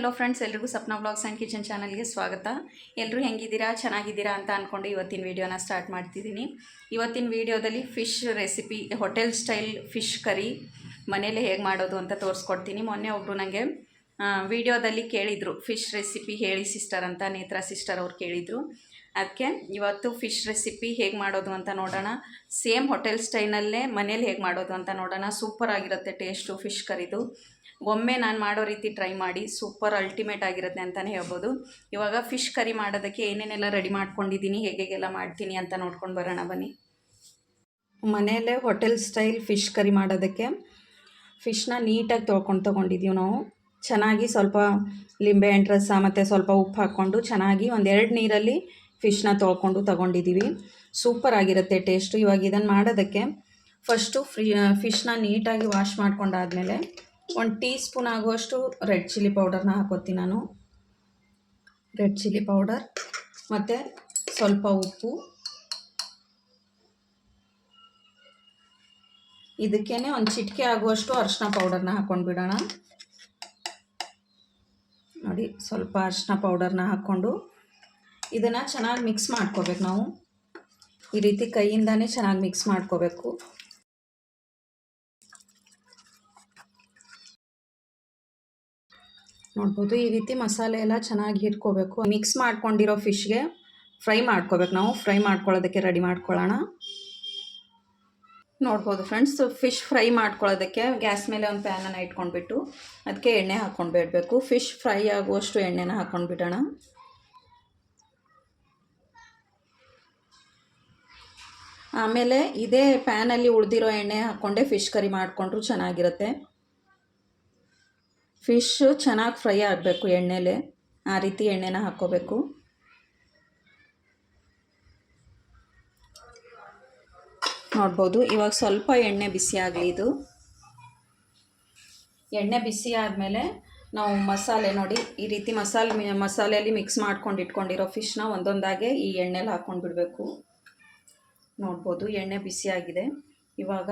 Hello friends ಎಲ್ರಿಗೂ Sapna blogs and kitchen ಚಾನಲ್ಗೆ ಸ್ವಾಗತ. ಎಲ್ಲರೂ ಹೆಂಗಿದ್ದೀರಾ? ಚೆನ್ನಾಗಿದ್ದೀರಾ ಅಂತ ಅಂದ್ಕೊಂಡು ಇವತ್ತಿನ ವೀಡಿಯೋನ ಸ್ಟಾರ್ಟ್ ಮಾಡ್ತಿದ್ದೀನಿ. ಇವತ್ತಿನ ವೀಡಿಯೋದಲ್ಲಿ fish recipe hotel style fish curry ಮನೇಲೆ ಹೇಗೆ ಮಾಡೋದು ಅಂತ ತೋರಿಸ್ಕೊಡ್ತೀನಿ. ಮೊನ್ನೆ ಒಬ್ಬರು ನನಗೆ ವೀಡಿಯೋದಲ್ಲಿ ಕೇಳಿದರು ಫಿಶ್ ರೆಸಿಪಿ ಹೇಳಿ ಸಿಸ್ಟರ್ ಅಂತ, ನೇತ್ರಾ ಸಿಸ್ಟರ್ ಅವ್ರು ಕೇಳಿದರು. ಅದಕ್ಕೆ ಇವತ್ತು ಫಿಶ್ ರೆಸಿಪಿ ಹೇಗೆ ಮಾಡೋದು ಅಂತ ನೋಡೋಣ. ಸೇಮ್ ಹೋಟೆಲ್ ಸ್ಟೈಲಲ್ಲೇ ಮನೇಲಿ ಹೇಗೆ ಮಾಡೋದು ಅಂತ ನೋಡೋಣ. ಸೂಪರ್ ಆಗಿರುತ್ತೆ ಟೇಸ್ಟು ಫಿಶ್ ಕರಿದು ಒಮ್ಮೆ ನಾನು ಮಾಡೋ ರೀತಿ ಟ್ರೈ ಮಾಡಿ ಸೂಪರ್ ಅಲ್ಟಿಮೇಟ್ ಆಗಿರುತ್ತೆ ಅಂತಲೇ ಹೇಳ್ಬೋದು. ಇವಾಗ ಫಿಶ್ ಕರಿ ಮಾಡೋದಕ್ಕೆ ಏನೇನೆಲ್ಲ ರೆಡಿ ಮಾಡ್ಕೊಂಡಿದ್ದೀನಿ ಹೇಗೆಲ್ಲ ಮಾಡ್ತೀನಿ ಅಂತ ನೋಡ್ಕೊಂಡು ಬರೋಣ ಬನ್ನಿ. ಮನೆಯಲ್ಲೇ ಹೋಟೆಲ್ ಸ್ಟೈಲ್ ಫಿಶ್ ಕರಿ ಮಾಡೋದಕ್ಕೆ ಫಿಶ್ನ ನೀಟಾಗಿ ತೊಳ್ಕೊಂಡು ತೊಗೊಂಡಿದ್ದೀವಿ ನಾವು. ಚೆನ್ನಾಗಿ ಸ್ವಲ್ಪ ಲಿಂಬೆಹಣ್ಣು ರಸ ಮತ್ತು ಸ್ವಲ್ಪ ಉಪ್ಪು ಹಾಕ್ಕೊಂಡು ಚೆನ್ನಾಗಿ ಒಂದೆರಡು ನೀರಲ್ಲಿ ಫಿಶ್ನ ತೊಳ್ಕೊಂಡು ತೊಗೊಂಡಿದ್ದೀವಿ ಸೂಪರ್ ಆಗಿರುತ್ತೆ ಟೇಸ್ಟು ಇವಾಗ ಇದನ್ನು ಮಾಡೋದಕ್ಕೆ ಫಸ್ಟು ಫ್ರೀ ಫಿಶ್ನ ನೀಟಾಗಿ ವಾಶ್ ಮಾಡ್ಕೊಂಡಾದಮೇಲೆ ಒಂದು ಟೀ ಸ್ಪೂನ್ ಆಗುವಷ್ಟು ರೆಡ್ ಚಿಲ್ಲಿ ಪೌಡರ್ನ ಹಾಕೋತೀನಿ ನಾನು. ರೆಡ್ ಚಿಲ್ಲಿ ಪೌಡರ್ ಮತ್ತು ಸ್ವಲ್ಪ ಉಪ್ಪು. ಇದಕ್ಕೇ ಒಂದು ಚಿಟಿಕೆ ಆಗುವಷ್ಟು ಅರಿಶಿನ ಪೌಡರ್ನ ಹಾಕ್ಕೊಂಡು ಬಿಡೋಣ. ನೋಡಿ, ಸ್ವಲ್ಪ ಅರಿಶಿನ ಪೌಡರ್ನ ಹಾಕ್ಕೊಂಡು ಇದನ್ನು ಚೆನ್ನಾಗಿ ಮಿಕ್ಸ್ ಮಾಡ್ಕೋಬೇಕು ನಾವು. ಈ ರೀತಿ ಕೈಯಿಂದನೇ ಚೆನ್ನಾಗಿ ಮಿಕ್ಸ್ ಮಾಡ್ಕೋಬೇಕು. ನೋಡ್ಬೋದು. ಈ ರೀತಿ ಮಸಾಲೆ ಎಲ್ಲ ಚೆನ್ನಾಗಿ ಹಿಡ್ಕೋಬೇಕು ಮಿಕ್ಸ್ ಮಾಡ್ಕೊಂಡಿರೋ ಫಿಶ್ಗೆ ಫ್ರೈ ಮಾಡ್ಕೋಬೇಕು ನಾವು. ಫ್ರೈ ಮಾಡ್ಕೊಳ್ಳೋದಕ್ಕೆ ರೆಡಿ ಮಾಡ್ಕೊಳ್ಳೋಣ. ನೋಡ್ಬೋದು ಫ್ರೆಂಡ್ಸ್ ಫಿಶ್ ಫ್ರೈ ಮಾಡ್ಕೊಳ್ಳೋದಕ್ಕೆ ಗ್ಯಾಸ್ ಮೇಲೆ ಒಂದು ಪ್ಯಾನನ್ನು ಇಟ್ಕೊಂಡ್ಬಿಟ್ಟು ಅದಕ್ಕೆ ಎಣ್ಣೆ ಹಾಕ್ಕೊಂಡು ಬಿಡಬೇಕು. ಫಿಶ್ ಫ್ರೈ ಆಗುವಷ್ಟು ಎಣ್ಣೆನ ಹಾಕ್ಕೊಂಡು ಬಿಡೋಣ. ಆಮೇಲೆ ಇದೇ ಪ್ಯಾನಲ್ಲಿ ಉಳಿದಿರೋ ಎಣ್ಣೆ ಹಾಕ್ಕೊಂಡೆ ಫಿಶ್ ಕರಿ ಮಾಡಿಕೊಂಡ್ರು ಚೆನ್ನಾಗಿರುತ್ತೆ. ಫಿಶ್ಶು ಚೆನ್ನಾಗಿ ಫ್ರೈ ಆಗಬೇಕು ಎಣ್ಣೆಲೆ. ಆ ರೀತಿ ಎಣ್ಣೆನ ಹಾಕ್ಕೋಬೇಕು. ನೋಡ್ಬೋದು, ಇವಾಗ ಸ್ವಲ್ಪ ಎಣ್ಣೆ ಬಿಸಿ ಆಗಲಿ ಇದು. ಎಣ್ಣೆ ಬಿಸಿ ಆದಮೇಲೆ ನಾವು ಮಸಾಲೆ ನೋಡಿ, ಈ ರೀತಿ ಮಸಾಲೆ ಮಸಾಲೆಯಲ್ಲಿ ಮಿಕ್ಸ್ ಮಾಡ್ಕೊಂಡು ಇಟ್ಕೊಂಡಿರೋ ಫಿಶ್ನ ಒಂದೊಂದಾಗೆ ಈ ಎಣ್ಣೆಲಿ ಹಾಕ್ಕೊಂಡು ಬಿಡಬೇಕು. ನೋಡ್ಬೋದು, ಎಣ್ಣೆ ಬಿಸಿಯಾಗಿದೆ ಇವಾಗ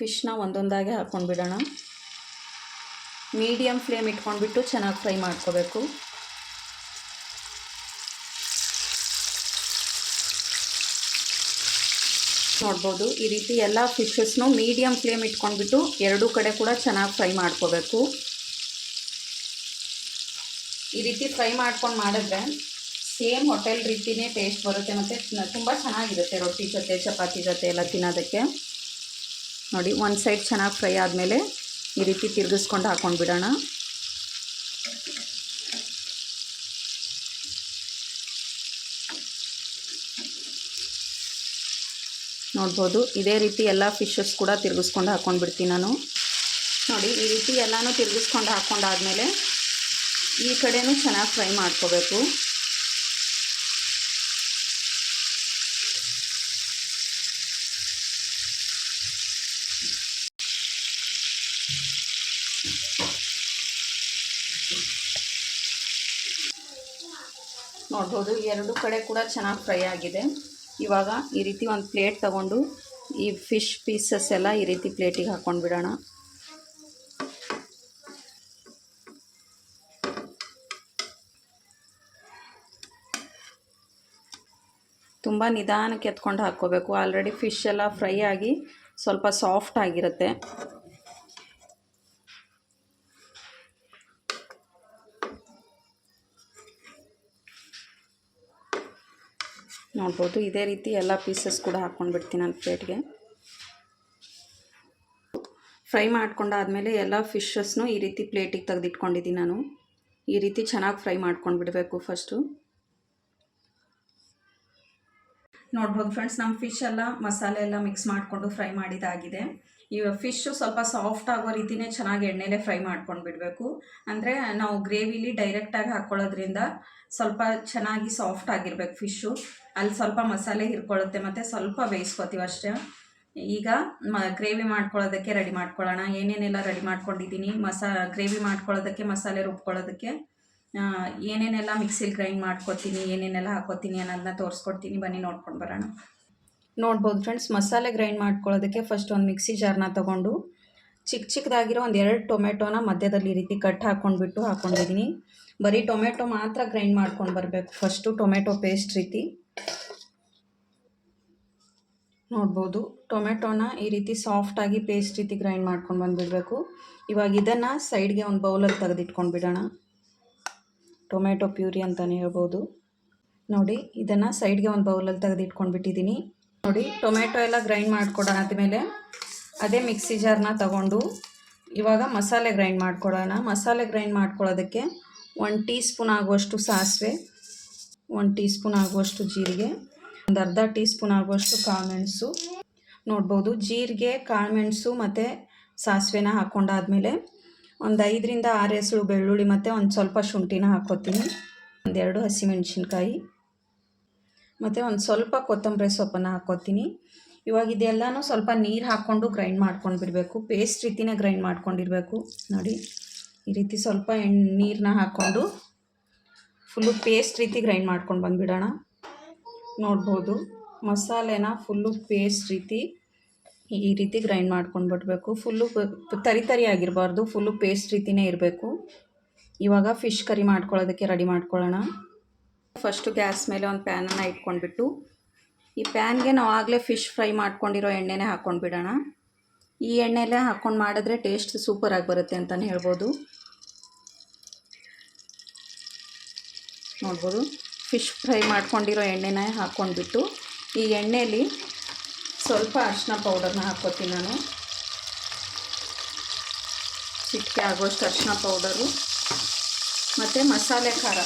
ಫಿಶ್ನ ಒಂದೊಂದಾಗೆ ಹಾಕ್ಕೊಂಡು ಬಿಡೋಣ. ಮೀಡಿಯಮ್ ಫ್ಲೇಮ್ ಇಟ್ಕೊಂಡ್ಬಿಟ್ಟು ಚೆನ್ನಾಗಿ ಫ್ರೈ ಮಾಡ್ಕೋಬೇಕು. ನೋಡ್ಬೋದು, ಈ ರೀತಿ ಎಲ್ಲ ಫಿಶಸ್ನು ಮೀಡಿಯಮ್ ಫ್ಲೇಮ್ ಇಟ್ಕೊಂಡ್ಬಿಟ್ಟು ಎರಡೂ ಕಡೆ ಕೂಡ ಚೆನ್ನಾಗಿ ಫ್ರೈ ಮಾಡ್ಕೋಬೇಕು. ಈ ರೀತಿ ಫ್ರೈ ಮಾಡ್ಕೊಂಡು ಮಾಡಿದ್ರೆ ಸೇಮ್ ಹೋಟೆಲ್ ರೀತಿಯೇ ಟೇಸ್ಟ್ ಬರುತ್ತೆ ಮತ್ತು ತುಂಬ ಚೆನ್ನಾಗಿರುತ್ತೆ ರೊಟ್ಟಿ ಜೊತೆ, ಚಪಾತಿ ಜೊತೆ ಎಲ್ಲ ತಿನ್ನೋದಕ್ಕೆ. ನೋಡಿ, ಒಂದು ಸೈಡ್ ಚೆನ್ನಾಗಿ ಫ್ರೈ ಆದಮೇಲೆ ಈ ರೀತಿ ತಿರುಗಿಸ್ಕೊಂಡು ಹಾಕ್ಕೊಂಡು ಬಿಡೋಣ. ನೋಡ್ಬೋದು, ಇದೇ ರೀತಿ ಎಲ್ಲ ಫಿಶಸ್ ಕೂಡ ತಿರುಗಿಸ್ಕೊಂಡು ಹಾಕೊಂಡು ಬಿಡ್ತೀನಿ ನಾನು. ನೋಡಿ, ಈ ರೀತಿ ಎಲ್ಲನೂ ತಿರುಗಿಸ್ಕೊಂಡು ಹಾಕ್ಕೊಂಡಾದ್ಮೇಲೆ ಈ ಕಡೆನೂ ಚೆನ್ನಾಗಿ ಫ್ರೈ ಮಾಡ್ಕೋಬೇಕು. ನೋಡ್ಬೋದು, ಎರಡು ಕಡೆ ಕೂಡ ಚೆನ್ನಾಗಿ ಫ್ರೈ ಆಗಿದೆ. ಇವಾಗ ಈ ರೀತಿ ಒಂದು ಪ್ಲೇಟ್ ತಗೊಂಡು ಈ ಫಿಶ್ ಪೀಸಸ್ ಎಲ್ಲ ಈ ರೀತಿ ಪ್ಲೇಟಿಗೆ ಹಾಕ್ಕೊಂಡು ಬಿಡೋಣ. ತುಂಬ ನಿಧಾನಕ್ಕೆ ಎತ್ಕೊಂಡು ಹಾಕ್ಕೋಬೇಕು. ಆಲ್ರೆಡಿ ಫಿಶ್ ಎಲ್ಲ ಫ್ರೈ ಆಗಿ ಸ್ವಲ್ಪ ಸಾಫ್ಟ್ ಆಗಿರುತ್ತೆ. ನೋಡ್ಬೋದು ಇದೇ ರೀತಿ ಎಲ್ಲ ಪೀಸಸ್ ಕೂಡ ಹಾಕ್ಕೊಂಡ್ಬಿಡ್ತೀನಿ ನಾನು ಪ್ಲೇಟ್ಗೆ ಫ್ರೈ ಮಾಡ್ಕೊಂಡಾದಮೇಲೆ ಎಲ್ಲ ಫಿಶಸ್ನು ಈ ರೀತಿ ಪ್ಲೇಟಿಗೆ ತೆಗೆದಿಟ್ಕೊಂಡಿದ್ದೀನಿ ನಾನು. ಈ ರೀತಿ ಚೆನ್ನಾಗಿ ಫ್ರೈ ಮಾಡ್ಕೊಂಡ್ಬಿಡಬೇಕು ಫಸ್ಟು ನೋಡ್ಬೋದು ಫ್ರೆಂಡ್ಸ್ ನಮ್ಮ ಫಿಶ್ ಎಲ್ಲ ಮಸಾಲೆ ಎಲ್ಲ ಮಿಕ್ಸ್ ಮಾಡಿಕೊಂಡು ಫ್ರೈ ಮಾಡಿದಾಗಿದೆ. ಈ ಫಿಶ್ಶು ಸ್ವಲ್ಪ ಸಾಫ್ಟ್ ಆಗೋ ರೀತಿನೇ ಚೆನ್ನಾಗಿ ಎಣ್ಣೆಲೆ ಫ್ರೈ ಮಾಡ್ಕೊಂಡು ಬಿಡಬೇಕು. ಅಂದರೆ ನಾವು ಗ್ರೇವಿಲಿ ಡೈರೆಕ್ಟಾಗಿ ಹಾಕ್ಕೊಳ್ಳೋದ್ರಿಂದ ಸ್ವಲ್ಪ ಚೆನ್ನಾಗಿ ಸಾಫ್ಟ್ ಆಗಿರ್ಬೇಕು ಫಿಶ್ಶು ಅಲ್ಲಿ ಸ್ವಲ್ಪ ಮಸಾಲೆ ಹಿರ್ಕೊಳ್ಳುತ್ತೆ ಮತ್ತು ಸ್ವಲ್ಪ ಬೇಯಿಸ್ಕೊತೀವಿ ಅಷ್ಟೇ. ಈಗ ಮ ಗ್ರೇವಿ ಮಾಡ್ಕೊಳ್ಳೋದಕ್ಕೆ ರೆಡಿ ಮಾಡ್ಕೊಳ್ಳೋಣ. ಏನೇನೆಲ್ಲ ರೆಡಿ ಮಾಡ್ಕೊಂಡಿದ್ದೀನಿ? ಮಸಾ ಗ್ರೇವಿ ಮಾಡ್ಕೊಳ್ಳೋದಕ್ಕೆ ಮಸಾಲೆ ರುಬ್ಕೊಳ್ಳೋದಕ್ಕೆ ಏನೇನೆಲ್ಲ ಮಿಕ್ಸಿಲಿ ಗ್ರೈಂಡ್ ಮಾಡ್ಕೊತೀನಿ, ಏನೇನೆಲ್ಲ ಹಾಕೋತೀನಿ ಅನ್ನೋದನ್ನ ತೋರಿಸ್ಕೊಡ್ತೀನಿ. ಬನ್ನಿ, ನೋಡ್ಕೊಂಡು ಬರೋಣ. ನೋಡ್ಬೋದು ಫ್ರೆಂಡ್ಸ್ ಮಸಾಲೆ ಗ್ರೈಂಡ್ ಮಾಡ್ಕೊಳ್ಳೋದಕ್ಕೆ ಫಸ್ಟ್ ಒಂದು ಮಿಕ್ಸಿ ಜಾರ್ನ ತೊಗೊಂಡು ಚಿಕ್ಕ ಚಿಕ್ಕದಾಗಿರೋ ಒಂದು ಎರಡು ಟೊಮೆಟೊನ ಮಧ್ಯದಲ್ಲಿ ಈ ರೀತಿ ಕಟ್ ಹಾಕ್ಕೊಂಡ್ಬಿಟ್ಟು ಹಾಕ್ಕೊಂಡಿದ್ದೀನಿ ಬರೀ ಟೊಮೆಟೊ ಮಾತ್ರ ಗ್ರೈಂಡ್ ಮಾಡ್ಕೊಂಡು ಬರಬೇಕು. ಫಸ್ಟು ಟೊಮೆಟೊ ಪೇಸ್ಟ್ ರೀತಿ. ನೋಡ್ಬೋದು. ಟೊಮೆಟೊನ ಈ ರೀತಿ ಸಾಫ್ಟಾಗಿ ಪೇಸ್ಟ್ ರೀತಿ ಗ್ರೈಂಡ್ ಮಾಡ್ಕೊಂಡು ಬಂದುಬಿಡಬೇಕು. ಇವಾಗ ಇದನ್ನು ಸೈಡ್ಗೆ ಒಂದು ಬೌಲಲ್ಲಿ ತೆಗೆದಿಟ್ಕೊಂಡು ಬಿಡೋಣ. ಟೊಮೆಟೊ ಪ್ಯೂರಿ ಅಂತಲೇ ಹೇಳ್ಬೋದು. ನೋಡಿ, ಇದನ್ನು ಸೈಡ್ಗೆ ಒಂದು ಬೌಲಲ್ಲಿ ತೆಗೆದಿಟ್ಕೊಂಡು ಬಿಟ್ಟಿದ್ದೀನಿ. ನೋಡಿ, ಟೊಮೆಟೊ ಎಲ್ಲ ಗ್ರೈಂಡ್ ಮಾಡ್ಕೊಡೋಣ ಆದಮೇಲೆ ಅದೇ ಮಿಕ್ಸಿ ಜಾರ್ನ ತಗೊಂಡು ಇವಾಗ ಮಸಾಲೆ ಗ್ರೈಂಡ್ ಮಾಡ್ಕೊಡೋಣ. ಮಸಾಲೆ ಗ್ರೈಂಡ್ ಮಾಡ್ಕೊಳ್ಳೋದಕ್ಕೆ ಒನ್ ಟೀ ಸ್ಪೂನ್ ಆಗುವಷ್ಟು ಸಾಸಿವೆ, ಒಂದು ಟೀ ಸ್ಪೂನ್ ಆಗುವಷ್ಟು ಜೀರಿಗೆ, ಒಂದು ಅರ್ಧ ಟೀ ಸ್ಪೂನ್ ಆಗುವಷ್ಟು ಕಾಳುಮೆಣಸು ನೋಡ್ಬೋದು, ಜೀರಿಗೆ ಕಾಳುಮೆಣಸು ಮತ್ತು ಸಾಸಿವೆನ ಹಾಕ್ಕೊಂಡಾದ್ಮೇಲೆ ಒಂದು ಐದರಿಂದ ಆರು ಹೆಸರು ಬೆಳ್ಳುಳ್ಳಿ ಮತ್ತು ಒಂದು ಸ್ವಲ್ಪ ಶುಂಠಿನ ಹಾಕ್ಕೋತೀನಿ. ಒಂದೆರಡು ಹಸಿಮೆಣಸಿನ್ಕಾಯಿ ಮತ್ತು ಒಂದು ಸ್ವಲ್ಪ ಕೊತ್ತಂಬರಿ ಸೊಪ್ಪನ್ನು ಹಾಕ್ಕೋತೀನಿ. ಇವಾಗ ಇದೆಲ್ಲನೂ ಸ್ವಲ್ಪ ನೀರು ಹಾಕ್ಕೊಂಡು ಗ್ರೈಂಡ್ ಮಾಡ್ಕೊಂಡು ಬಿಡಬೇಕು. ಪೇಸ್ಟ್ ರೀತಿನೇ ಗ್ರೈಂಡ್ ಮಾಡ್ಕೊಂಡಿರಬೇಕು. ನೋಡಿ. ಈ ರೀತಿ ಸ್ವಲ್ಪ ಎಣ್ಣೆ ನೀರನ್ನ ಹಾಕ್ಕೊಂಡು ಫುಲ್ಲು ಪೇಸ್ಟ್ ರೀತಿ ಗ್ರೈಂಡ್ ಮಾಡ್ಕೊಂಡು ಬಂದುಬಿಡೋಣ. ನೋಡ್ಬೋದು ಮಸಾಲೆನ ಫುಲ್ಲು ಪೇಸ್ಟ್ ರೀತಿ ಈ ರೀತಿ ಗ್ರೈಂಡ್ ಮಾಡ್ಕೊಂಡು ಬಿಡಬೇಕು. ಫುಲ್ಲು ತರಿ ತರಿ ಆಗಿರಬಾರ್ದು ಫುಲ್ಲು ಪೇಸ್ಟ್ ರೀತಿನೇ ಇರಬೇಕು. ಇವಾಗ ಫಿಶ್ ಕರಿ ಮಾಡ್ಕೊಳ್ಳೋದಕ್ಕೆ ರೆಡಿ ಮಾಡ್ಕೊಳ್ಳೋಣ. ಫಸ್ಟು ಗ್ಯಾಸ್ ಮೇಲೆ ಒಂದು ಪ್ಯಾನನ್ನು ಇಟ್ಕೊಂಡ್ಬಿಟ್ಟು ಈ ಪ್ಯಾನ್ಗೆ ನಾವು ಆಗಲೇ ಫಿಶ್ ಫ್ರೈ ಮಾಡ್ಕೊಂಡಿರೋ ಎಣ್ಣೆನೇ ಹಾಕ್ಕೊಂಡು ಬಿಡೋಣ ಈ ಎಣ್ಣೆಲೇ ಹಾಕ್ಕೊಂಡು ಮಾಡಿದ್ರೆ ಟೇಸ್ಟ್ ಸೂಪರಾಗಿ ಬರುತ್ತೆ ಅಂತಲೇ ಹೇಳ್ಬೋದು. ನೋಡ್ಬೋದು. ಫಿಶ್ ಫ್ರೈ ಮಾಡ್ಕೊಂಡಿರೋ ಎಣ್ಣೆನ ಹಾಕ್ಕೊಂಡ್ಬಿಟ್ಟು ಈ ಎಣ್ಣೆಯಲ್ಲಿ ಸ್ವಲ್ಪ ಅರಿಶಿನ ಪೌಡರ್ನ ಹಾಕ್ಕೋತೀನಿ ನಾನು. ಚಿಟಿಕೆ ಆಗೋಷ್ಟು ಅರಿಶಿನ ಪೌಡರು ಮತ್ತು ಮಸಾಲೆ ಖಾರ.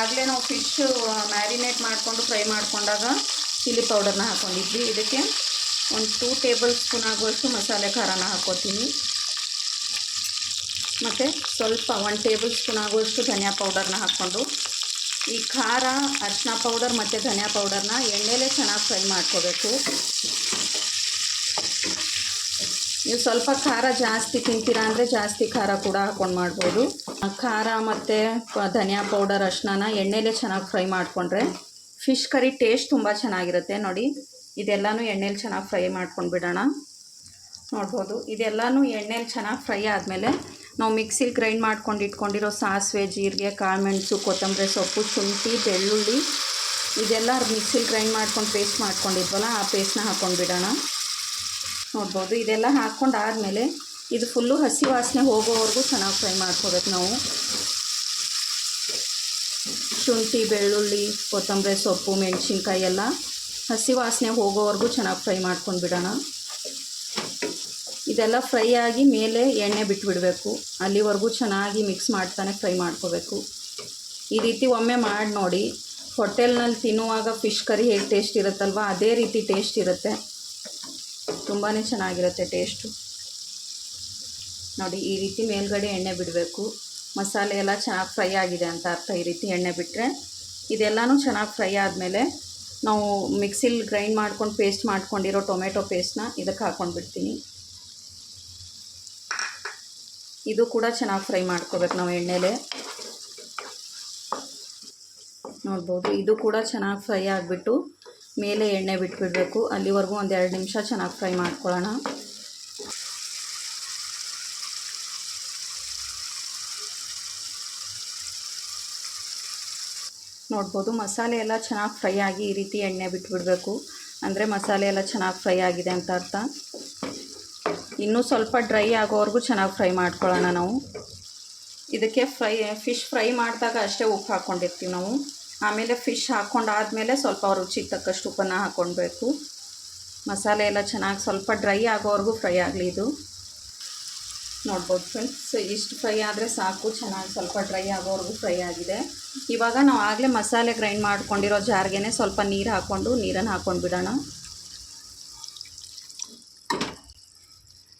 ಆಗಲೇ ನಾವು ಫಿಶ್ ಮ್ಯಾರಿನೇಟ್ ಮಾಡಿಕೊಂಡು ಫ್ರೈ ಮಾಡಿಕೊಂಡಾಗ ಚಿಲ್ಲಿ ಪೌಡರ್ನ ಹಾಕ್ಕೊಂಡಿದ್ವಿ ಇದಕ್ಕೆ ಒಂದು ಟೂ ಟೇಬಲ್ ಸ್ಪೂನ್ ಆಗುವಷ್ಟು ಮಸಾಲೆ ಖಾರನ ಹಾಕೋತೀನಿ ಮತ್ತು ಸ್ವಲ್ಪ ಒನ್ ಟೇಬಲ್ ಸ್ಪೂನ್ ಆಗುವಷ್ಟು ಧನಿಯಾ ಪೌಡರ್ನ ಹಾಕ್ಕೊಂಡು, ಈ ಖಾರ ಅರಿಶಿನ ಪೌಡರ್ ಮತ್ತು ಧನಿಯಾ ಪೌಡರ್ನ ಎಣ್ಣೆಲೇ ಚೆನ್ನಾಗಿ ಫ್ರೈ ಮಾಡ್ಕೋಬೇಕು. ನೀವು ಸ್ವಲ್ಪ ಖಾರ ಜಾಸ್ತಿ ತಿಂತೀರಾ ಅಂದರೆ ಜಾಸ್ತಿ ಖಾರ ಕೂಡ ಹಾಕ್ಕೊಂಡು ಮಾಡ್ಬೋದು. ಖಾರ ಮತ್ತು ಧನಿಯಾ ಪೌಡರ್ ಅರ್ಶಿನ ಎಣ್ಣೆಲೇ ಚೆನ್ನಾಗಿ ಫ್ರೈ ಮಾಡಿಕೊಂಡ್ರೆ, ಫಿಶ್ ಕರಿ ಟೇಸ್ಟ್ ತುಂಬ ಚೆನ್ನಾಗಿರುತ್ತೆ ನೋಡಿ. ಇದೆಲ್ಲನೂ ಎಣ್ಣೆಲಿ ಚೆನ್ನಾಗಿ ಫ್ರೈ ಮಾಡ್ಕೊಂಡು ಬಿಡೋಣ. ನೋಡ್ಬೋದು. ಇದೆಲ್ಲನೂ ಎಣ್ಣೆಲಿ ಚೆನ್ನಾಗಿ ಫ್ರೈ ಆದಮೇಲೆ ನಾವು ಮಿಕ್ಸಿಲಿ ಗ್ರೈಂಡ್ ಮಾಡ್ಕೊಂಡು ಇಟ್ಕೊಂಡಿರೋ ಸಾಸಿವೆ, ಜೀರಿಗೆ ಕಾಳುಮೆಣಸು ಕೊತ್ತಂಬರಿ ಸೊಪ್ಪು, ಶುಂಠಿ, ಬೆಳ್ಳುಳ್ಳಿ ಇದೆಲ್ಲ ಮಿಕ್ಸಿಲಿ ಗ್ರೈಂಡ್ ಮಾಡ್ಕೊಂಡು ಪೇಸ್ಟ್ ಮಾಡ್ಕೊಂಡಿದ್ವಲ್ಲ, ಆ ಪೇಸ್ಟ್ನ ಹಾಕ್ಕೊಂಡು ಬಿಡೋಣ. ನೋಡ್ಬೋದು. ಇದೆಲ್ಲ ಹಾಕ್ಕೊಂಡು ಆದಮೇಲೆ ಇದು ಫುಲ್ಲು ಹಸಿ ವಾಸನೆ ಹೋಗೋವರೆಗೂ ಚೆನ್ನಾಗಿ ಫ್ರೈ ಮಾಡ್ಕೋಬೇಕು ನಾವು. ಶುಂಠಿ, ಬೆಳ್ಳುಳ್ಳಿ, ಕೊತ್ತಂಬರಿ ಸೊಪ್ಪು, ಮೆಣಸಿನ್ಕಾಯಿ ಎಲ್ಲ ಹಸಿ ವಾಸನೆ ಹೋಗೋವರೆಗೂ ಚೆನ್ನಾಗಿ ಫ್ರೈ ಮಾಡ್ಕೊಂಡು ಬಿಡೋಣ. ಇದೆಲ್ಲ ಫ್ರೈ ಆಗಿ ಮೇಲೆ ಎಣ್ಣೆ ಬಿಟ್ಬಿಡಬೇಕು. ಅಲ್ಲಿವರೆಗೂ ಚೆನ್ನಾಗಿ ಮಿಕ್ಸ್ ಮಾಡ್ತಾನೆ ಫ್ರೈ ಮಾಡ್ಕೋಬೇಕು. ಈ ರೀತಿ ಒಮ್ಮೆ ಮಾಡಿ ನೋಡಿ. ಹೋಟೆಲ್ನಲ್ಲಿ ತಿನ್ನುವಾಗ ಫಿಶ್ ಕರಿ ಹೇಗೆ ಟೇಸ್ಟ್ ಇರುತ್ತಲ್ವ, ಅದೇ ರೀತಿ ಟೇಸ್ಟ್ ಇರುತ್ತೆ. ತುಂಬಾ ಚೆನ್ನಾಗಿರುತ್ತೆ ಟೇಸ್ಟು. ನೋಡಿ, ಈ ರೀತಿ ಮೇಲ್ಗಡೆ ಎಣ್ಣೆ ಬಿಡಬೇಕು. ಮಸಾಲೆ ಎಲ್ಲ ಚೆನ್ನಾಗಿ ಫ್ರೈ ಆಗಿದೆ ಅಂತ ಅರ್ಥ. ಈ ರೀತಿ ಎಣ್ಣೆ ಬಿಟ್ಟರೆ ಇದೆಲ್ಲನೂ ಚೆನ್ನಾಗಿ ಫ್ರೈ ಆದಮೇಲೆ ನಾವು ಮಿಕ್ಸಿಲಿ ಗ್ರೈಂಡ್ ಮಾಡ್ಕೊಂಡು ಪೇಸ್ಟ್ ಮಾಡ್ಕೊಂಡಿರೋ ಟೊಮೆಟೊ ಪೇಸ್ಟ್ನ ಇದಕ್ಕೆ ಹಾಕ್ಕೊಂಡ್ಬಿಡ್ತೀನಿ. ಇದು ಕೂಡ ಚೆನ್ನಾಗಿ ಫ್ರೈ ಮಾಡ್ಕೋಬೇಕು ನಾವು ಎಣ್ಣೆಲೆ. ನೋಡ್ಬೋದು, ಇದು ಕೂಡ ಚೆನ್ನಾಗಿ ಫ್ರೈ ಆಗಿಬಿಟ್ಟು ಮೇಲೆ ಎಣ್ಣೆ ಬಿಟ್ಬಿಡಬೇಕು. ಅಲ್ಲಿವರೆಗೂ ಒಂದು ಎರಡು ನಿಮಿಷ ಚೆನ್ನಾಗಿ ಫ್ರೈ ಮಾಡ್ಕೊಳ್ಳೋಣ. ನೋಡ್ಬೋದು. ಮಸಾಲೆ ಎಲ್ಲ ಚೆನ್ನಾಗಿ ಫ್ರೈ ಆಗಿ ಈ ರೀತಿ ಎಣ್ಣೆ ಬಿಟ್ಬಿಡಬೇಕು. ಅಂದರೆ ಮಸಾಲೆ ಎಲ್ಲ ಚೆನ್ನಾಗಿ ಫ್ರೈ ಆಗಿದೆ ಅಂತ ಅರ್ಥ. ಇನ್ನೂ ಸ್ವಲ್ಪ ಡ್ರೈ ಆಗೋವರೆಗೂ ಚೆನ್ನಾಗಿ ಫ್ರೈ ಮಾಡ್ಕೊಳ್ಳೋಣ ನಾವು. ಇದಕ್ಕೆ ಫ್ರೈ, ಫಿಶ್ ಫ್ರೈ ಮಾಡಿದಾಗ ಅಷ್ಟೇ ಉಪ್ಪು ಹಾಕ್ಕೊಂಡಿರ್ತೀವಿ ನಾವು. ಆಮೇಲೆ ಫಿಶ್ ಹಾಕ್ಕೊಂಡಾದಮೇಲೆ ಸ್ವಲ್ಪ ರುಚಿಗೆ ತಕ್ಕಷ್ಟು ಉಪ್ಪನ್ನು ಹಾಕ್ಕೊಳ್ಬೇಕು. ಮಸಾಲೆ ಎಲ್ಲ ಚೆನ್ನಾಗಿ ಸ್ವಲ್ಪ ಡ್ರೈ ಆಗೋವರೆಗೂ ಫ್ರೈ ಆಗಲಿ ಇದು. ನೋಡ್ಬೋದು ಫ್ರೆಂಡ್ಸ್ ಇಷ್ಟು ಫ್ರೈ ಆದರೆ ಸಾಕು. ಚೆನ್ನಾಗಿ ಸ್ವಲ್ಪ ಡ್ರೈ ಆಗೋವರೆಗೂ ಫ್ರೈ ಆಗಿದೆ. ಇವಾಗ ನಾವು ಆಗಲೇ ಮಸಾಲೆ ಗ್ರೈಂಡ್ ಮಾಡ್ಕೊಂಡಿರೋ ಜಾರ್ಗೆ ಸ್ವಲ್ಪ ನೀರು ಹಾಕ್ಕೊಂಡು ನೀರನ್ನು ಹಾಕ್ಕೊಂಡು ಬಿಡೋಣ.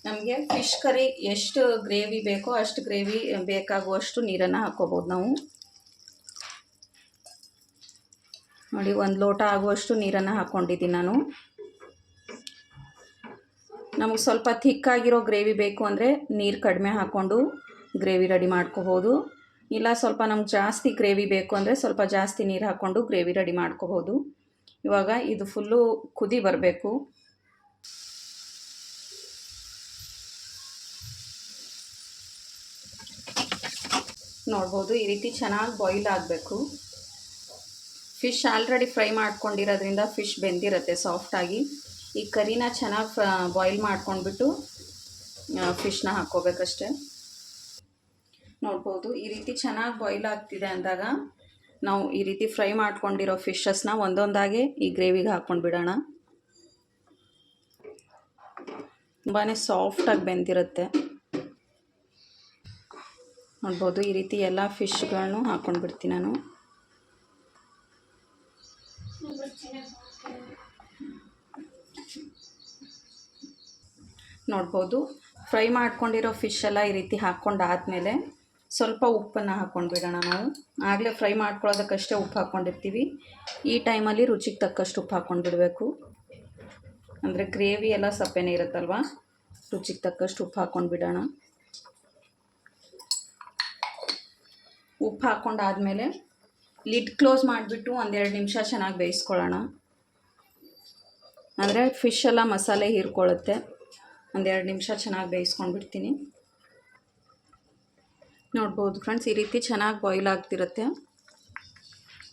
ನಮಗೆ ಫಿಶ್ ಕರಿ ಎಷ್ಟು ಗ್ರೇವಿ ಬೇಕೋ ಅಷ್ಟು ಗ್ರೇವಿ ಬೇಕಾಗುವಷ್ಟು ನೀರನ್ನು ಹಾಕ್ಕೋಬೋದು ನಾವು. ನೋಡಿ, ಒಂದು ಲೋಟ ಆಗುವಷ್ಟು ನೀರನ್ನು ಹಾಕ್ಕೊಂಡಿದ್ದೀನಿ ನಾನು. ನಮಗೆ ಸ್ವಲ್ಪ ಥಿಕ್ಕಾಗಿರೋ ಗ್ರೇವಿ ಬೇಕು ಅಂದರೆ ನೀರು ಕಡಿಮೆ ಹಾಕ್ಕೊಂಡು ಗ್ರೇವಿ ರೆಡಿ ಮಾಡ್ಕೋಬೋದು. ಇಲ್ಲ ಸ್ವಲ್ಪ ನಮ್ಗೆ ಜಾಸ್ತಿ ಗ್ರೇವಿ ಬೇಕು ಅಂದರೆ ಸ್ವಲ್ಪ ಜಾಸ್ತಿ ನೀರು ಹಾಕ್ಕೊಂಡು ಗ್ರೇವಿ ರೆಡಿ ಮಾಡ್ಕೋಬೋದು. ಇವಾಗ ಇದು ಫುಲ್ಲು ಕುದಿ ಬರಬೇಕು. ನೋಡ್ಬೋದು ಈ ರೀತಿ ಚೆನ್ನಾಗಿ ಬಾಯ್ಲ್ ಆಗಬೇಕು. ಫಿಶ್ ಆಲ್ರೆಡಿ ಫ್ರೈ ಮಾಡ್ಕೊಂಡಿರೋದ್ರಿಂದ ಫಿಶ್ ಬೆಂದಿರುತ್ತೆ ಸಾಫ್ಟಾಗಿ ಈ ಕರಿನ ಚೆನ್ನಾಗಿ ಫ್ರ ಬಾಯ್ಲ್ ಮಾಡ್ಕೊಂಡ್ಬಿಟ್ಟು ಫಿಶ್ನ ಹಾಕ್ಕೋಬೇಕಷ್ಟೆ. ನೋಡ್ಬೋದು, ಈ ರೀತಿ ಚೆನ್ನಾಗಿ ಬಾಯ್ಲ್ ಆಗ್ತಿದೆ ಅಂದಾಗ, ನಾವು ಈ ರೀತಿ ಫ್ರೈ ಮಾಡ್ಕೊಂಡಿರೋ ಫಿಶಸ್ನ ಒಂದೊಂದಾಗೆ ಈ ಗ್ರೇವಿಗೆ ಹಾಕ್ಕೊಂಡು ಬಿಡೋಣ. ತುಂಬಾ ಸಾಫ್ಟಾಗಿ ಬೆಂದಿರುತ್ತೆ. ನೋಡ್ಬೋದು, ಈ ರೀತಿ ಎಲ್ಲ ಫಿಶ್ಗಳನ್ನೂ ಹಾಕ್ಕೊಂಡು ಬಿಡ್ತೀನಿ ನಾನು. ನೋಡ್ಬೋದು. ಫ್ರೈ ಮಾಡ್ಕೊಂಡಿರೋ ಫಿಶ್ ಎಲ್ಲ ಈ ರೀತಿ ಹಾಕ್ಕೊಂಡಾದಮೇಲೆ ಸ್ವಲ್ಪ ಉಪ್ಪನ್ನು ಹಾಕ್ಕೊಂಡು ಬಿಡೋಣ ನಾವು. ಆಗಲೇ ಫ್ರೈ ಮಾಡ್ಕೊಳ್ಳೋದಕ್ಕಷ್ಟೇ ಉಪ್ಪು ಹಾಕ್ಕೊಂಡಿರ್ತೀವಿ. ಈ ಟೈಮಲ್ಲಿ ರುಚಿಗೆ ತಕ್ಕಷ್ಟು ಉಪ್ಪು ಹಾಕ್ಕೊಂಡು ಬಿಡಬೇಕು ಅಂದರೆ ಗ್ರೇವಿ ಎಲ್ಲ ಸಪ್ಪೆನೇ ಇರುತ್ತಲ್ವ? ರುಚಿಗೆ ತಕ್ಕಷ್ಟು ಉಪ್ಪು ಹಾಕ್ಕೊಂಡು ಬಿಡೋಣ ಉಪ್ಪು ಹಾಕ್ಕೊಂಡಾದಮೇಲೆ ಲಿಡ್ ಕ್ಲೋಸ್ ಮಾಡಿಬಿಟ್ಟು ಒಂದೆರಡು ನಿಮಿಷ ಚೆನ್ನಾಗಿ ಬೇಯಿಸ್ಕೊಳ್ಳೋಣ. ಅಂದರೆ ಫಿಶ್ ಎಲ್ಲ ಮಸಾಲೆ ಹೀರ್ಕೊಳ್ಳುತ್ತೆ. ಒಂದೆರಡು ನಿಮಿಷ ಚೆನ್ನಾಗಿ ಬೇಯಿಸ್ಕೊಂಡು ಬಿಡ್ತೀನಿ ನೋಡ್ಬೋದು ಫ್ರೆಂಡ್ಸ್, ಈ ರೀತಿ ಚೆನ್ನಾಗಿ ಬಾಯ್ಲ್ ಆಗ್ತಿರುತ್ತೆ.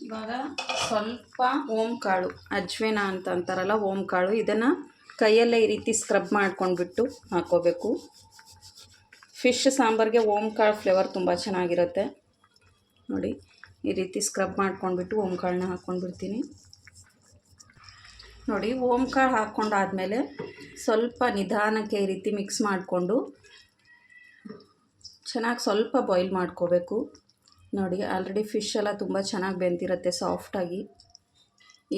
ಇವಾಗ ಸ್ವಲ್ಪ ಓಮ್ ಕಾಳು ಅಜ್ವೇನ ಅಂತ ಅಂತಾರಲ್ಲ ಓಮ್ ಕಾಳು ಇದನ್ನು ಕೈಯಲ್ಲೇ ಈ ರೀತಿ ಸ್ಕ್ರಬ್ ಮಾಡ್ಕೊಂಡ್ಬಿಟ್ಟು ಹಾಕ್ಕೋಬೇಕು ಫಿಶ್ ಸಾಂಬಾರಿಗೆ ಓಮ್ ಕಾಳು ಫ್ಲೇವರ್ ತುಂಬ ಚೆನ್ನಾಗಿರುತ್ತೆ. ನೋಡಿ, ಈ ರೀತಿ ಸ್ಕ್ರಬ್ ಮಾಡ್ಕೊಂಡ್ಬಿಟ್ಟು ಓಮ್ ಕಾಳನ್ನ ಹಾಕ್ಕೊಂಡ್ಬಿಡ್ತೀನಿ ನೋಡಿ ಓಮ್ ಕಾಳು ಹಾಕ್ಕೊಂಡಾದ್ಮೇಲೆ ಸ್ವಲ್ಪ ನಿಧಾನಕ್ಕೆ ಈ ರೀತಿ ಮಿಕ್ಸ್ ಮಾಡಿಕೊಂಡು ಚೆನ್ನಾಗಿ ಸ್ವಲ್ಪ ಬಾಯ್ಲ್ ಮಾಡ್ಕೋಬೇಕು. ನೋಡಿ ಆಲ್ರೆಡಿ ಫಿಶ್ ಎಲ್ಲ ತುಂಬ ಚೆನ್ನಾಗಿ ಬೆಂದಿರುತ್ತೆ ಸಾಫ್ಟಾಗಿ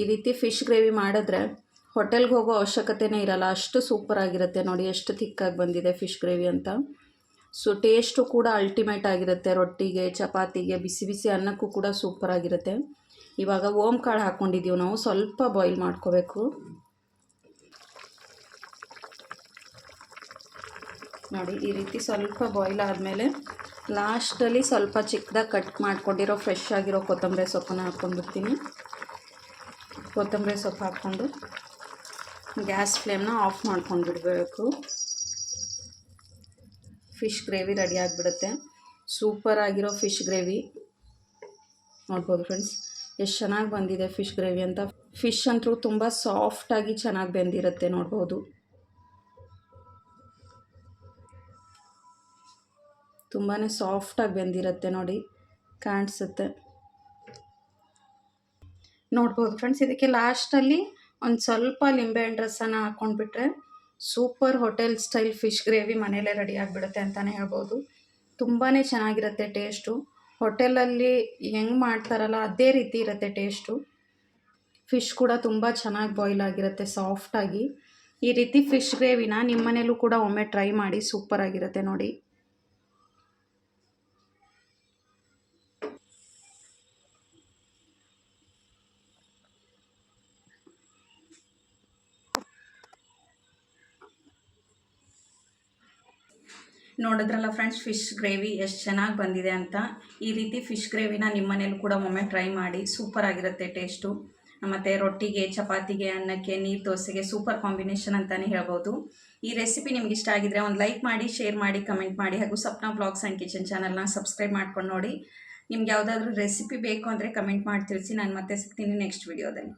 ಈ ರೀತಿ ಫಿಶ್ ಗ್ರೇವಿ ಮಾಡಿದ್ರೆ ಹೋಟೆಲ್ಗೆ ಹೋಗೋ ಅವಶ್ಯಕತೆನೇ ಇರಲ್ಲ, ಅಷ್ಟು ಸೂಪರಾಗಿರುತ್ತೆ ನೋಡಿ, ಎಷ್ಟು ಥಿಕ್ಕಾಗಿ ಬಂದಿದೆ ಫಿಶ್ ಗ್ರೇವಿ ಅಂತ. ಸೊ ಟೇಸ್ಟು ಕೂಡ ಅಲ್ಟಿಮೇಟ್ ಆಗಿರುತ್ತೆ. ರೊಟ್ಟಿಗೆ, ಚಪಾತಿಗೆ, ಬಿಸಿ ಬಿಸಿ ಅನ್ನಕ್ಕೂ ಕೂಡ ಸೂಪರಾಗಿರುತ್ತೆ ಇವಾಗ ಓಮ್ ಕಾಳು ಹಾಕ್ಕೊಂಡಿದ್ದೀವಿ ನಾವು, ಸ್ವಲ್ಪ ಬಾಯ್ಲ್ ಮಾಡ್ಕೋಬೇಕು. ನೋಡಿ, ಈ ರೀತಿ ಸ್ವಲ್ಪ ಬಾಯ್ಲ್ ಆದಮೇಲೆ ಲಾಸ್ಟಲ್ಲಿ ಸ್ವಲ್ಪ ಚಿಕ್ಕದಾಗಿ ಕಟ್ ಮಾಡ್ಕೊಂಡಿರೋ ಫ್ರೆಶ್ ಆಗಿರೋ ಕೊತ್ತಂಬರಿ ಸೊಪ್ಪನ್ನು ಹಾಕ್ಕೊಂಡ್ಬಿಡ್ತೀನಿ. ಕೊತ್ತಂಬರಿ ಸೊಪ್ಪು ಹಾಕ್ಕೊಂಡು ಗ್ಯಾಸ್ ಫ್ಲೇಮ್ನ ಆಫ್ ಮಾಡ್ಕೊಂಡ್ಬಿಡ್ಬೇಕು. ಫಿಶ್ ಗ್ರೇವಿ ರೆಡಿ ಆಗಿಬಿಡುತ್ತೆ. ಸೂಪರ್ ಆಗಿರೋ ಫಿಶ್ ಗ್ರೇವಿ ನೋಡ್ಬೋದು ಫ್ರೆಂಡ್ಸ್ ಎಷ್ಟು ಚೆನ್ನಾಗಿ ಬಂದಿದೆ ಫಿಶ್ ಗ್ರೇವಿ ಅಂತ. ಫಿಶ್ ಅಂತೂ ತುಂಬ ಸಾಫ್ಟಾಗಿ ಚೆನ್ನಾಗಿ ಬೆಂದಿರುತ್ತೆ ನೋಡ್ಬೋದು. ತುಂಬಾ ಸಾಫ್ಟಾಗಿ ಬೆಂದಿರುತ್ತೆ ನೋಡಿ, ಕಾಣಿಸುತ್ತೆ. ನೋಡ್ಬೋದು ಫ್ರೆಂಡ್ಸ್, ಇದಕ್ಕೆ ಲಾಸ್ಟಲ್ಲಿ ಒಂದು ಸ್ವಲ್ಪ ಲಿಂಬೆಹಣ್ಣು ರಸನ ಹಾಕ್ಕೊಂಡ್ಬಿಟ್ರೆ super hotel style fish gravy ಮನೆಯಲ್ಲೇ ರೆಡಿ ಆಗಿಬಿಡುತ್ತೆ ಅಂತಲೇ ಹೇಳ್ಬೋದು. ತುಂಬಾ ಚೆನ್ನಾಗಿರುತ್ತೆ ಟೇಸ್ಟು. ಹೋಟೆಲಲ್ಲಿ ಹೆಂಗೆ ಮಾಡ್ತಾರಲ್ಲ, ಅದೇ ರೀತಿ ಇರುತ್ತೆ ಟೇಸ್ಟು. ಫಿಶ್ ಕೂಡ ತುಂಬ ಚೆನ್ನಾಗಿ ಬಾಯ್ಲ್ ಆಗಿರುತ್ತೆ ಸಾಫ್ಟಾಗಿ ಈ ರೀತಿ ಫಿಶ್ ಗ್ರೇವಿನ ನಿಮ್ಮ ಮನೇಲೂ ಕೂಡ ಒಮ್ಮೆ ಟ್ರೈ ಮಾಡಿ ಸೂಪರಾಗಿರುತ್ತೆ ನೋಡಿ. ನೋಡಿದ್ರಲ್ಲ ಫ್ರೆಂಡ್ಸ್ ಫಿಶ್ ಗ್ರೇವಿ ಎಷ್ಟು ಚೆನ್ನಾಗಿ ಬಂದಿದೆ ಅಂತ. ಈ ರೀತಿ ಫಿಶ್ ಗ್ರೇವಿನ ನಿಮ್ಮ ಮನೇಲಿ ಕೂಡ ಒಮ್ಮೆ ಟ್ರೈ ಮಾಡಿ ಸೂಪರ್ ಆಗಿರುತ್ತೆ ಟೇಸ್ಟು ಮತ್ತು ರೊಟ್ಟಿಗೆ, ಚಪಾತಿಗೆ, ಅನ್ನಕ್ಕೆ, ನೀರು ದೋಸೆಗೆ ಸೂಪರ್ ಕಾಂಬಿನೇಷನ್ ಅಂತಲೇ ಹೇಳ್ಬೋದು. ಈ ರೆಸಿಪಿ ನಿಮ್ಗೆ ಇಷ್ಟ ಆಗಿದ್ರೆ ಒಂದು ಲೈಕ್ ಮಾಡಿ ಶೇರ್ ಮಾಡಿ ಕಮೆಂಟ್ ಮಾಡಿ, ಹಾಗೂ ಸಪ್ನಾ ಬ್ಲಾಗ್ಸ್ ಆ್ಯಂಡ್ ಕಿಚನ್ ಚಾನಲ್ನ ಸಬ್ಸ್ಕ್ರೈಬ್ ಮಾಡ್ಕೊಂಡು ನೋಡಿ. ನಿಮ್ಗೆ ಯಾವುದಾದ್ರೂ ರೆಸಿಪಿ ಬೇಕು ಅಂದರೆ ಕಮೆಂಟ್ ಮಾಡಿ ತಿಳಿಸಿ ನಾನು ಮತ್ತೆ ಸಿಗ್ತೀನಿ ನೆಕ್ಸ್ಟ್ ವಿಡಿಯೋದಲ್ಲಿ